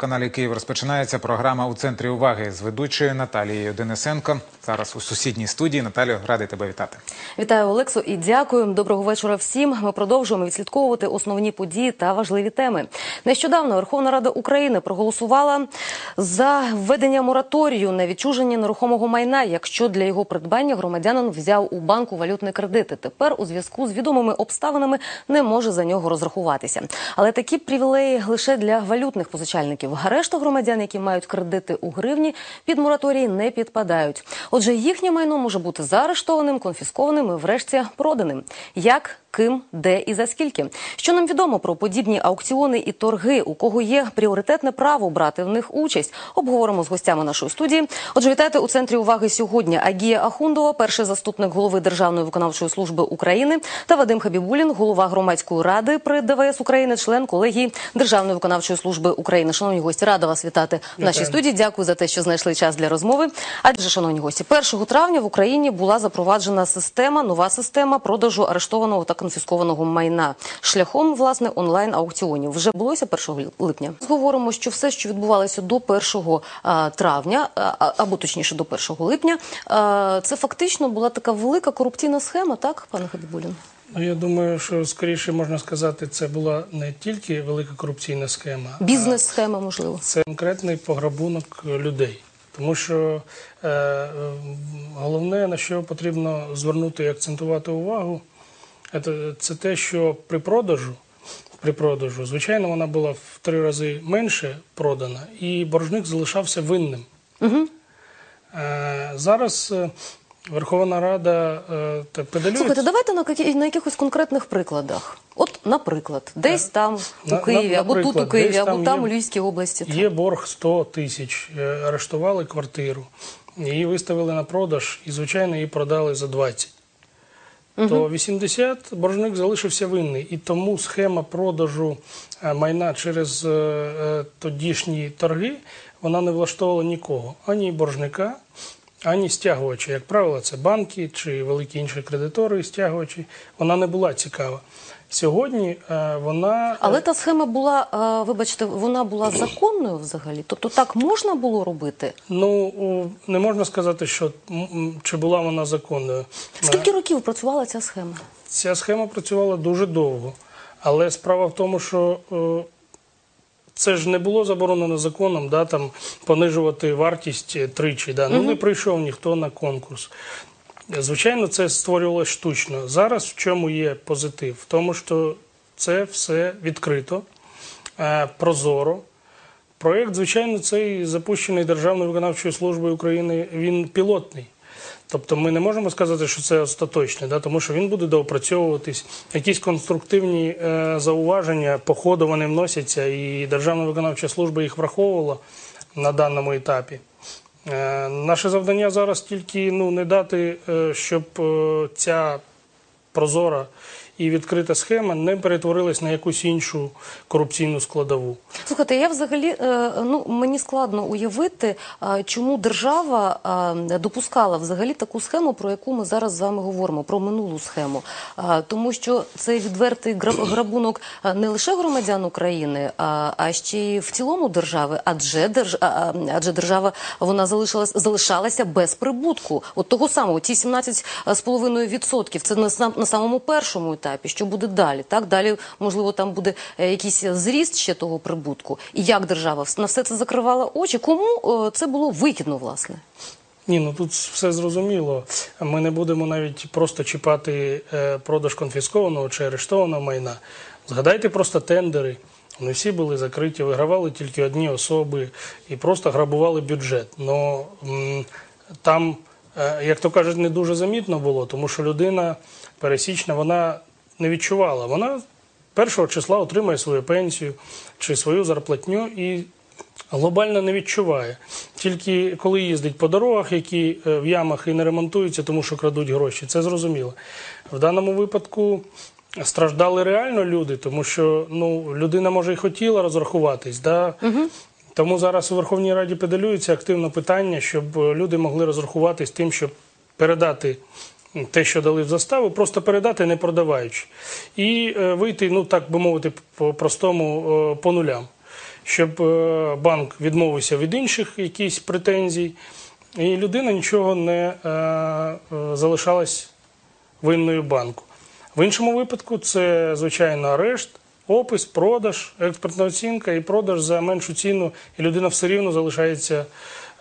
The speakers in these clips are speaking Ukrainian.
каналі Київ розпочинається програма у центрі уваги з ведучою Наталією Денисенко. Зараз у сусідній студії. Наталію, радий тебе вітати. Вітаю Олексу і дякую. Доброго вечора всім. Ми продовжуємо відслідковувати основні події та важливі теми. Нещодавно Верховна Рада України проголосувала за введення мораторію на відчуження нерухомого майна, якщо для його придбання громадянин взяв у банку валютні кредити. Тепер у зв'язку з відомими обставинами не може за нього розрахуватися. Але такі привілеї лише для валютних позичальників. А решта громадян, які мають кредити у гривні, під мораторій не підпадають. Отже, їхнє майно може бути заарештованим, конфіскованим і врешті проданим. Як Ким, де і за скільки? Що нам відомо про подібні аукціони і торги? У кого є пріоритетне право брати в них участь? Обговоримо з гостями нашої студії. Отже, вітайте у центрі уваги сьогодні. Агія Ахундова, перший заступник голови Державної виконавчої служби України, та Вадим Хабібулін, голова громадської ради при ДВС України, член колегії Державної виконавчої служби України. Шановні гості, рада вас вітати в нашій студії. Дякую за те, що знайшли час для розмови. Адже, шановні гості, 1 травня в Україні була запроваджена система, нова система продажу арештованого та конфіскованого майна шляхом власне онлайн аукціонів. Вже булося 1 липня. Говоримо, що все, що відбувалося до 1 а, травня, а, або точніше до 1 липня, а, це фактично була така велика корупційна схема, так, пане Хабібулін? Ну, я думаю, що скоріше можна сказати, це була не тільки велика корупційна схема, Бізнес-схема, можливо. це конкретний пограбунок людей. Тому що е, головне, на що потрібно звернути і акцентувати увагу, це, це те, що при продажу, при продажу, звичайно, вона була в три рази менше продана, і боржник залишався винним. Угу. Е, зараз е, Верховна Рада е, педалює. Слухайте, давайте на, на якихось конкретних прикладах. От, наприклад, десь там у Е, На- Києві, на- або тут у Києві, або там там у Львівській області. Є борг 100 тисяч, е, арештували квартиру, її виставили на продаж і, звичайно, її продали за 20. То 80 боржник залишився винний. І тому схема продажу е, майна через е, е, тодішні торги вона не влаштовувала нікого, ані боржника, ані стягувача. Як правило, це банки чи великі інші кредитори, стягувачі. Вона не була цікава. Сьогодні е, вона Але та схема була, е, вибачте, вона була законною взагалі. Тобто так можна було робити? Ну не можна сказати, що чи була вона законною. Скільки років працювала ця схема? Ця схема працювала дуже довго, але справа в тому, що е, це ж не було заборонено законом, да, там понижувати вартість е, тричі. Да. Ну не прийшов ніхто на конкурс. Звичайно, це створювалося штучно. Зараз в чому є позитив? В тому, що це все відкрито, е, прозоро. Проєкт, звичайно, цей запущений Державною виконавчою службою України, він пілотний. Тобто ми не можемо сказати, що це остаточне, да, тому що він буде доопрацьовуватись. Якісь конструктивні е, зауваження по ходу вони вносяться, і Державна виконавча служба їх враховувала на даному етапі. Е, наше завдання зараз тільки ну, не дати, е, щоб е, ця прозора і відкрита схема не перетворилась на якусь іншу корупційну складову. Слухайте, я взагалі е, ну мені складно уявити, е, чому держава е, допускала взагалі таку схему, про яку ми зараз з вами говоримо, про минулу схему. Тому що це відвертий граб- грабунок не лише громадян України, а ще й в цілому держави. Адже держ... адже держава вона залишилась залишалася без прибутку. От того самого, ті 17,5% це на на самому першому етапі. Що буде далі? Так далі можливо там буде е, якийсь зріст ще того прибутку. І як держава на все це закривала очі? Кому е, це було вигідно, власне? Ні, ну тут все зрозуміло. Ми не будемо навіть просто чіпати е, продаж конфіскованого чи арештованого майна. Згадайте просто тендери. Вони всі були закриті, вигравали тільки одні особи і просто грабували бюджет. Но там, як то кажуть, не дуже замітно було, тому що людина пересічна, вона не відчувала. Вона першого числа отримає свою пенсію чи свою зарплатню і глобально не відчуває. Тільки коли їздить по дорогах, які е, в ямах і не ремонтуються, тому що крадуть гроші, це зрозуміло. В даному випадку страждали реально люди, тому що ну, людина може і хотіла розрахуватись. Да? Тому зараз у Верховній Раді педалюється активно питання, щоб е, люди могли розрахуватись тим, щоб передати те, що дали в заставу, просто передати, не продаваючи. І е, вийти, ну так би мовити, по простому е, по нулям. щоб е, банк відмовився від інших якихось претензій, і людина нічого не залишалась винною банку. В іншому випадку це звичайно арешт, опис, продаж, експертна оцінка і продаж за меншу ціну, і людина все рівно залишається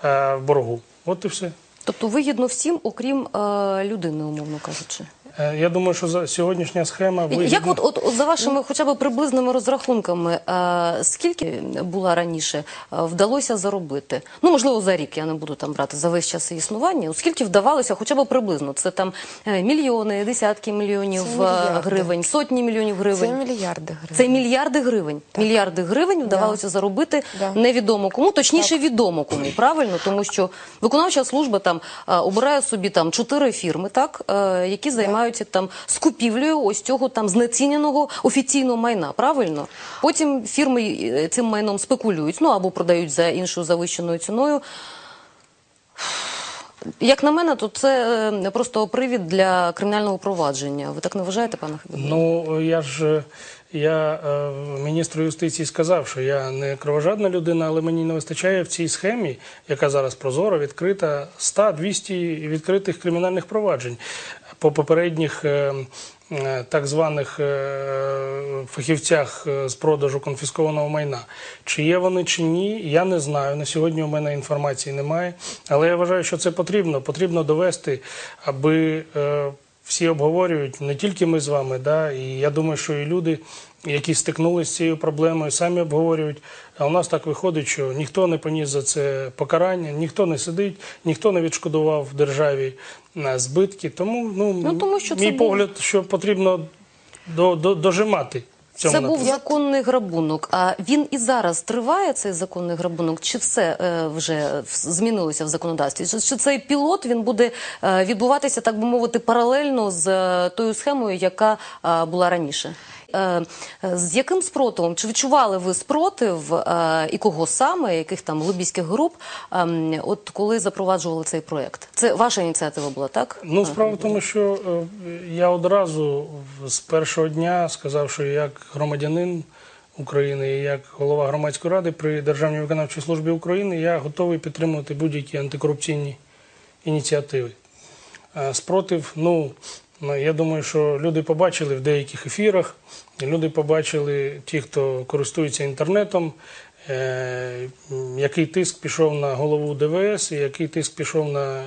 в боргу. От і все. Тобто вигідно всім, окрім е, людини, умовно кажучи. Е, Я думаю, що за сьогоднішня схема Як вигідна. от, от, от за вашими хоча б приблизними розрахунками, е, скільки була раніше е, вдалося заробити? Ну можливо за рік я не буду там брати за весь час існування. От Скільки вдавалося, хоча б приблизно? Це там мільйони, десятки мільйонів Це мільярди. гривень, сотні мільйонів Це гривень. мільярди гривень. Це мільярди гривень. Мільярди гривень вдавалося заробити Да. невідомо кому, точніше відомо кому, правильно, тому що виконавча служба там обирає собі там чотири фірми, так які займаються там скупівлею ось цього там знеціненого офіційного майна. Правильно, потім фірми е, цим майном спекулюють, ну або продають за іншою завищеною ціною. Як на мене, то це е, просто привід для кримінального провадження. Ви так не вважаєте, пане Хабіб? Ну я ж я е, міністру юстиції сказав, що я не кровожадна людина, але мені не вистачає в цій схемі, яка зараз прозора, відкрита 100-200 відкритих кримінальних проваджень по попередніх. е, е, Так званих е, фахівцях з продажу конфіскованого майна. Чи є вони чи ні, я не знаю. На сьогодні у мене інформації немає. Але я вважаю, що це потрібно. Потрібно довести, аби всі обговорюють, не тільки ми з вами, да, і я думаю, що і люди, які стикнулися з цією проблемою, самі обговорюють. А у нас так виходить, що ніхто не поніс за це покарання, ніхто не сидить, ніхто не відшкодував державі на збитки. Тому, ну, Ну, тому що мій це погляд, що потрібно до, до, дожимати. Цьому Це був законний грабунок. А він і зараз триває цей законний грабунок? Чи все е, вже змінилося в законодавстві? Чи, чи цей пілот він буде е, відбуватися, так би мовити, паралельно з е, тою схемою, яка е, була раніше? Е, е, з яким спротивом? Чи відчували ви спротив е, і кого саме, яких там лобійських груп, е, от коли запроваджували цей проект? Це ваша ініціатива була, так? Ну, справа в тому, що я одразу з першого дня сказав, що як громадянин України і як голова громадської ради при Державній виконавчій службі України я готовий підтримувати будь-які антикорупційні ініціативи. Спротив, ну, я думаю, що люди побачили в деяких ефірах, люди побачили ті, хто користується інтернетом, е, який тиск пішов на голову ДВС і який тиск пішов на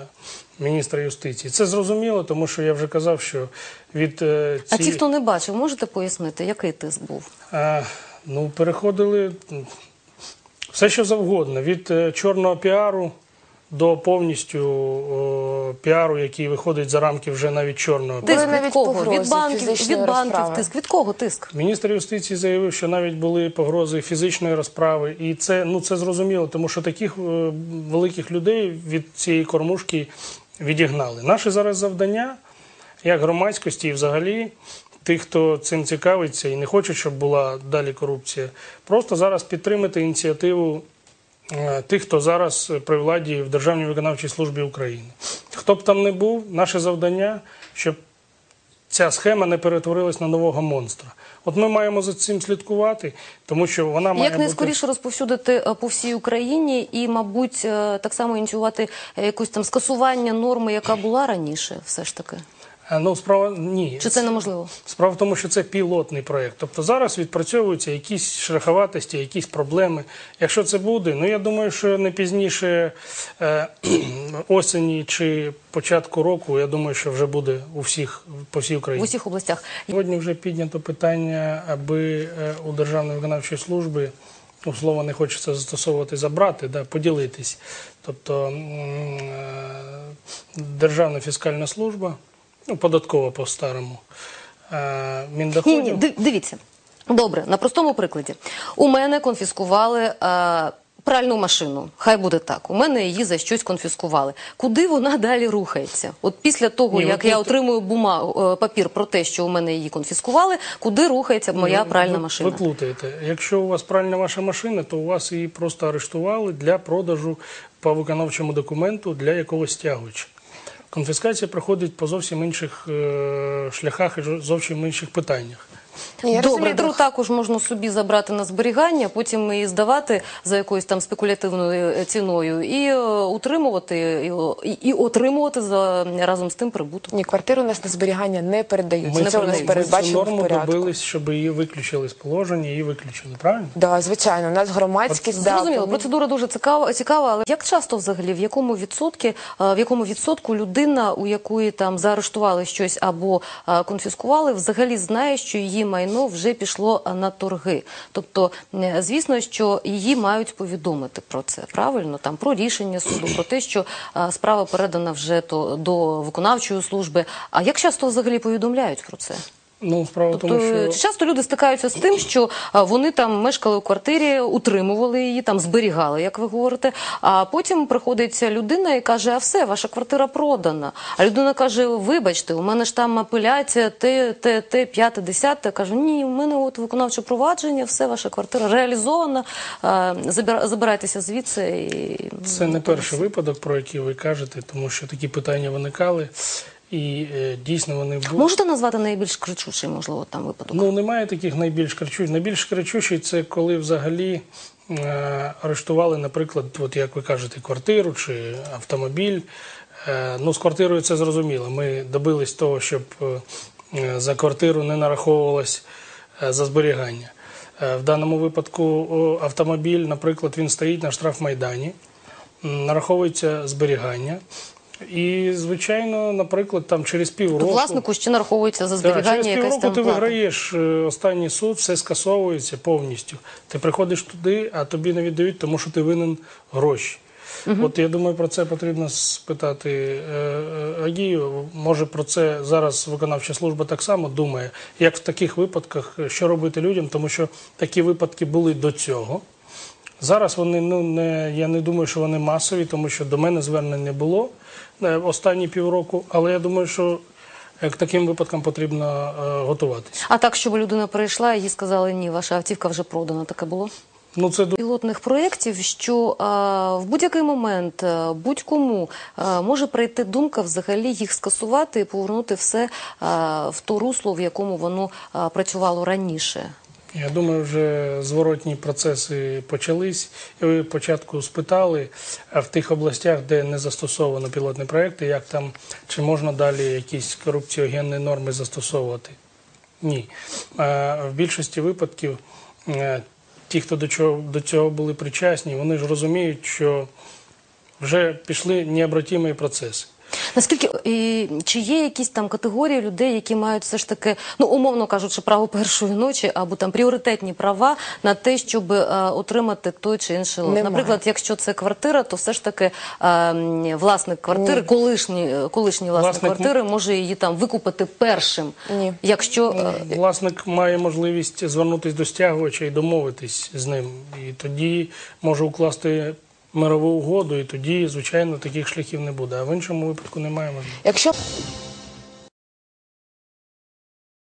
міністра юстиції. Це зрозуміло, тому що я вже казав, що від е, А ті, хто не бачив, можете пояснити, який тиск був? А, ну, переходили все, що завгодно. Від е, чорного піару до повністю о, піару, який виходить за рамки вже навіть чорного Тиск від кого? погрози Від банків, від банків розправи. тиск. Від кого тиск? Міністр юстиції заявив, що навіть були погрози фізичної розправи, і це ну це зрозуміло, тому що таких е, великих людей від цієї кормушки відігнали. Наше зараз завдання, як громадськості, і взагалі тих, хто цим цікавиться і не хоче, щоб була далі корупція, просто зараз підтримати ініціативу. Е, Тих, хто зараз при владі в Державній виконавчій службі України. Хто б там не був, наше завдання, щоб ця схема не перетворилась на нового монстра. От ми маємо за цим слідкувати, тому що вона має Як найскоріше розповсюдити е, по всій Україні і, мабуть, е, так само ініціювати е, якусь там скасування норми, яка була раніше, все ж таки. Бути... Ну, справа ні. Чи це неможливо? Справа в тому, що це пілотний проєкт. Тобто зараз відпрацьовуються якісь шероховатості, якісь проблеми. Якщо це буде, ну я думаю, що не пізніше е, осені чи початку року, я думаю, що вже буде у всіх по всій В Україні. усіх областях. Сьогодні вже піднято питання, аби е, у Державної виконавчої служби, ну, слово не хочеться застосовувати забрати, да, поділитись. Тобто е, Державна фіскальна служба, ну, податкова по-старому, е, Ні, ні, див- дивіться. Добре, на простому прикладі. У мене конфіскували е, пральну машину. Хай буде так. У мене її за щось конфіскували. Куди вона далі рухається? От після того, Ні, як ви я тут- отримую бума, е, папір про те, що у мене її конфіскували, куди рухається моя пральна ви, машина? Ви плутаєте. Якщо у вас пральна ваша машина, то у вас її просто арештували для продажу по виконавчому документу для якогось стягувача. Конфіскація проходить по зовсім інших е, шляхах і зовсім інших питаннях. Ні, я Добре, розумію, також можна собі забрати на зберігання, потім її здавати за якоюсь там спекулятивною е, ціною і е, утримувати і, і, і отримувати за разом з тим прибуток. Ні, квартиру у нас на зберігання не передають. Ми, Це цю- у нас ми цю передбачено в норму порядку. добились, щоб її виключили з положення, її виключили, правильно? Да, звичайно, у нас громадськість да, Зрозуміло, процедура дуже цікава, цікава, але як часто взагалі, в якому відсотки, е, в якому відсотку людина, у якої там заарештували щось або е, конфіскували, взагалі знає, що її майно вже пішло е, на торги. Тобто, е, звісно, що її мають повідомити про це, правильно? Там про рішення суду, про те, що е, справа передана вже то до виконавчої служби. А як часто взагалі повідомляють про це? Ну, справа Тобто тому, що часто люди стикаються з тим, що вони там мешкали у квартирі, утримували її, там зберігали, як ви говорите. А потім приходить людина і каже: А все, ваша квартира продана. А людина каже: Вибачте, у мене ж там апеляція, те, те, те, п'яте, десяте. Каже, ні, у мене от виконавче провадження, все, ваша квартира реалізована. забира- Забирайтеся звідси і це не перший випадок, про який ви кажете, тому що такі питання виникали, і е, дійсно вони були. можете назвати найбільш кричущий, можливо, там випадок. Ну, немає таких найбільш кричущих. Найбільш кричущий це коли взагалі е, арештували, наприклад, от як ви кажете, квартиру чи автомобіль. Е, ну, з квартирою це зрозуміло. Ми добились того, щоб е, за квартиру не нараховувалось е, за зберігання. Е, в даному випадку о, автомобіль, наприклад, він стоїть на штрафмайдані, нараховується зберігання. І, звичайно, наприклад, там через півроку. Власнику ще нараховується за зберігання через півроку ти виграєш е, останній суд, все скасовується повністю. Ти приходиш туди, а тобі не віддають, тому що ти винен гроші. От я думаю, про це потрібно спитати е, е, Агію. Може про це зараз виконавча служба так само думає, як в таких випадках, що робити людям, тому що такі випадки були до цього. Зараз вони ну не я не думаю, що вони масові, тому що до мене звернень не було е, останні півроку. Але я думаю, що е, к таким випадкам потрібно е, готуватися. А так, щоб людина прийшла їй сказали, ні, ваша автівка вже продана, таке було? Ну це ду- Пілотних проєктів, що а, в будь-який момент будь-кому може прийти думка взагалі їх скасувати і повернути все а, в то русло, в якому воно а, працювало раніше. Я думаю, вже зворотні процеси почались. Ви спочатку спитали в тих областях, де не застосовано пілотні проекти, як там чи можна далі якісь корупціогенні норми застосовувати? Ні. В більшості випадків е, ті, хто до чого до цього були причасні, вони ж розуміють, що вже пішли необратимі процеси. Наскільки і чи є якісь там категорії людей, які мають все ж таки, ну умовно кажучи, право першої ночі або там пріоритетні права на те, щоб е, отримати той чи інший лот? Немає. Наприклад, якщо це квартира, то все ж таки е, власник квартири, колишній, е, колишній власник, Власник квартири може її там викупити першим. Ні. Якщо е, Власник має можливість звернутися до стягувача і домовитись з ним. І тоді може укласти мирову угоду, і тоді, звичайно, таких шляхів не буде. А в іншому випадку немає можливості. Якщо